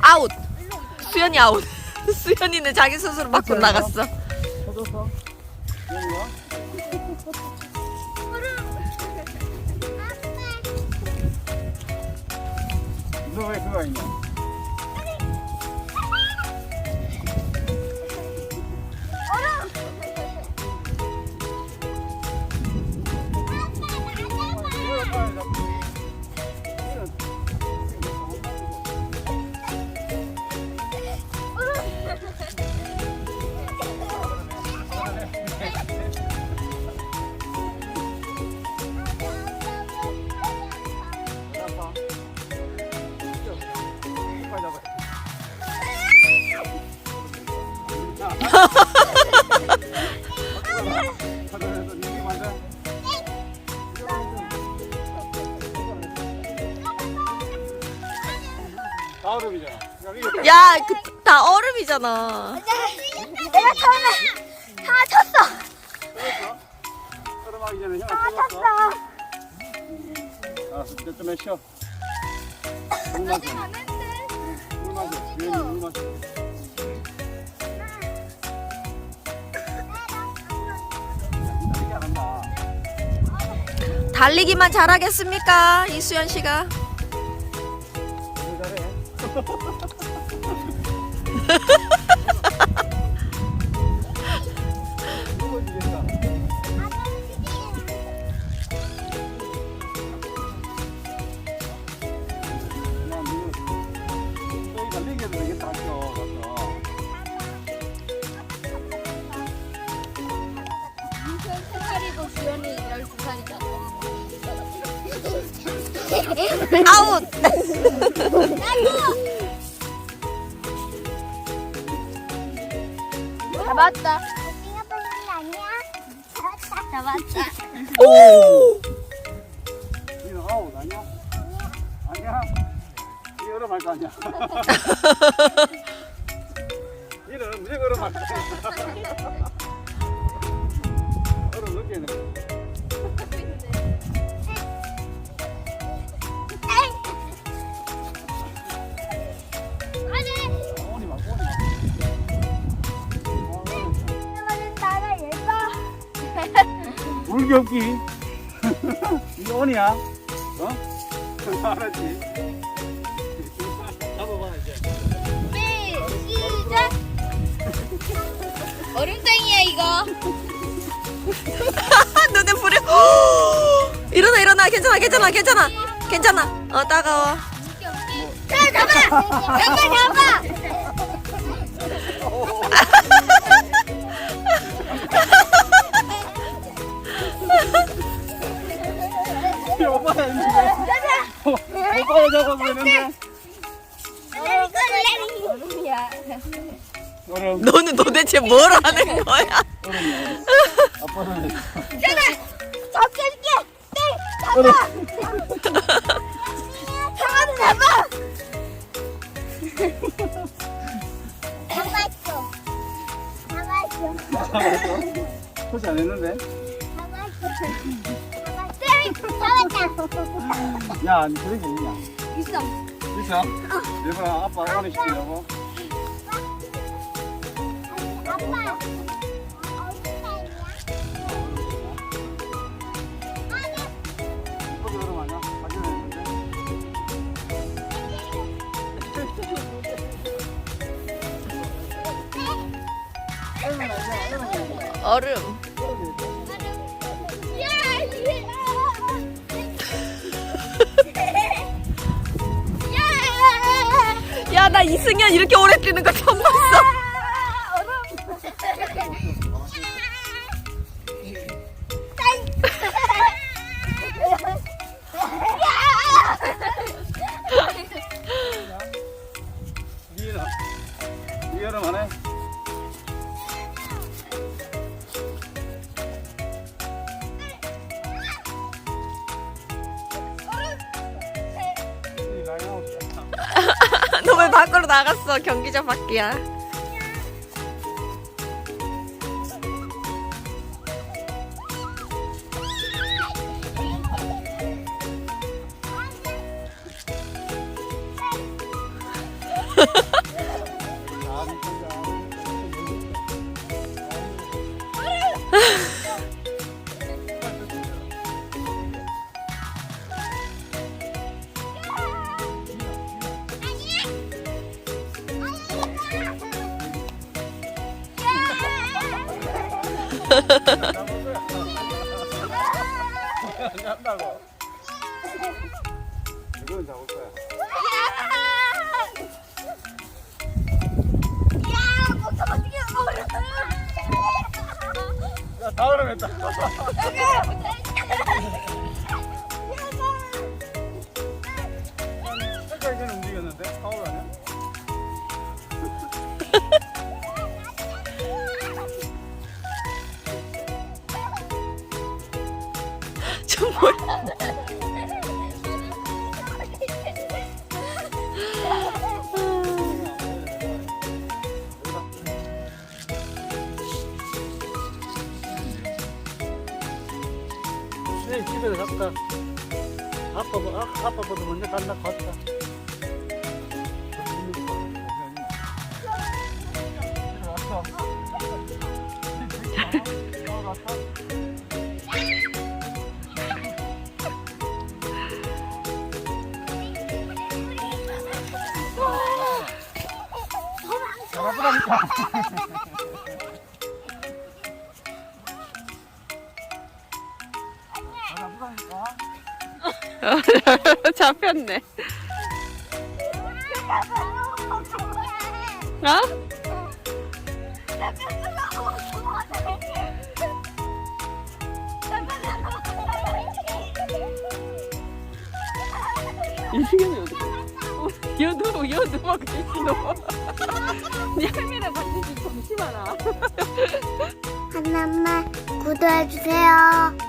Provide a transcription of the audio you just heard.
아웃. 수연이 아웃. 수연이는 자기 스스로 밖으로 나갔어. 여기가? 너왜 그거 있냐? 야, 그, 다 얼음이잖아. 내가 처음에 하나 쳤어. 얼음하기 전에 형 하나 찍었어. 쳤어. 아, 이제 좀 쉬어. 물 마셔. 물 마셔. 유연이 물 마셔. 이게 안 한다. 달리기만 잘하겠습니까? 이수연 씨가. 왜 잘해? 아. 아웃. 잡았다. 띵아 빨리 아니야? 잡았다. 잡았다. 오. 아웃 아니야? 아니야? 이 얼음 할거 아니야? 니는 무조건 얼음 할거 아니야? 물겹기. 이거 오니야? 어? 알았지? 잡아봐, 이제. 시작. 얼음땡이야 이거. 눈에 불이. 일어나 일어나 괜찮아 괜찮아 괜찮아 괜찮아. 어 따가워. 자 잡아. 잡아 잡아. 너는 도대체 뭘 하는 거야? 아빠는. 잡을게. 땡. 잡아. 잡아도 잡아. 잡았어. 잡았어. 잡았어? 표시 안 했는데? 땡 잡았다. 야, 니 그런 게 있냐? 있어. 있어? 일본아, 아빠 오니 시키려고? 아빠. 얼음. 야 나 이승현 이렇게 오래 뛰는 거 처음 봤어. 니 라인아웃이야. 너왜 밖으로 나갔어? 경기장 밖이야. 간다고. 이건 잡을 거야. 야, 다음에 다 저 뭐야? 네, 집에 갔다. 아빠, 아, 아빠보다 먼저 간다, 갔다. 잡 아보라니까. 잡아보라니까. 잡혔네. 어? 이승현이 어디? 여두 여두 막 계시노. 야미랑 반드시 좀 심하나. 하나만 구독해주세요.